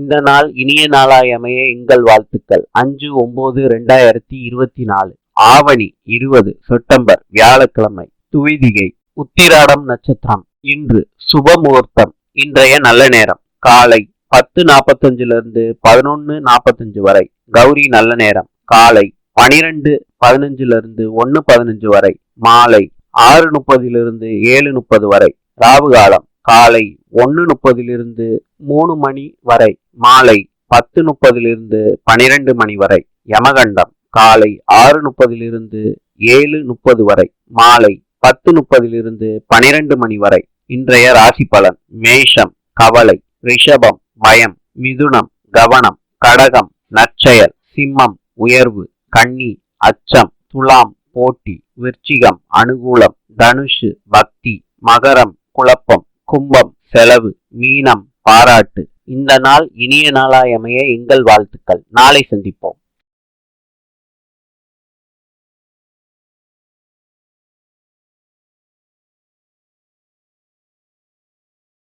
இந்த நாள் இனிய நாளாய் அமைய எங்கள் வாழ்த்துக்கள். அஞ்சு ஒன்பது ரெண்டாயிரத்தி இருபத்தி நாலு. ஆவணி இருபது செப்டம்பர் வியாழக்கிழமை. துவிதிகை உத்திராடம் நட்சத்திரம். இன்று சுப முகூர்த்தம் இன்றைய நல்ல நேரம். காலை பத்து நாற்பத்தஞ்சுல இருந்து பதினொன்னு நாற்பத்தஞ்சு வரை. கௌரி நல்ல நேரம். காலை பனிரெண்டு பதினஞ்சுல இருந்து ஒன்னு பதினஞ்சு வரை. மாலை ஆறு முப்பதிலிருந்து ஏழு முப்பது வரை. ராவு காலம். காலை ஒன்று முப்பதிலிருந்து மூணு மணி வரை மாலை பத்து முப்பதிலிருந்து பனிரெண்டு மணி வரை யமகண்டம் காலை ஆறு முப்பதிலிருந்து ஏழு முப்பது வரை மாலை பத்து முப்பதிலிருந்து பனிரெண்டு மணி வரை. இன்றைய ராசி பலன் மேஷம் கவலை ரிஷபம் பயம் மிதுனம் கவனம் கடகம் நற்செயல் சிம்மம் உயர்வு கன்னி அச்சம் துலாம் போட்டி விருச்சிகம் அனுகூலம் தனுஷு பக்தி மகரம் குழப்பம் கும்பம் செலவு மீனம் பாராட்டு. இந்த நாள் இனிய நாளாயமைய எங்கள் வாழ்த்துக்கள். நாளை சந்திப்போம்.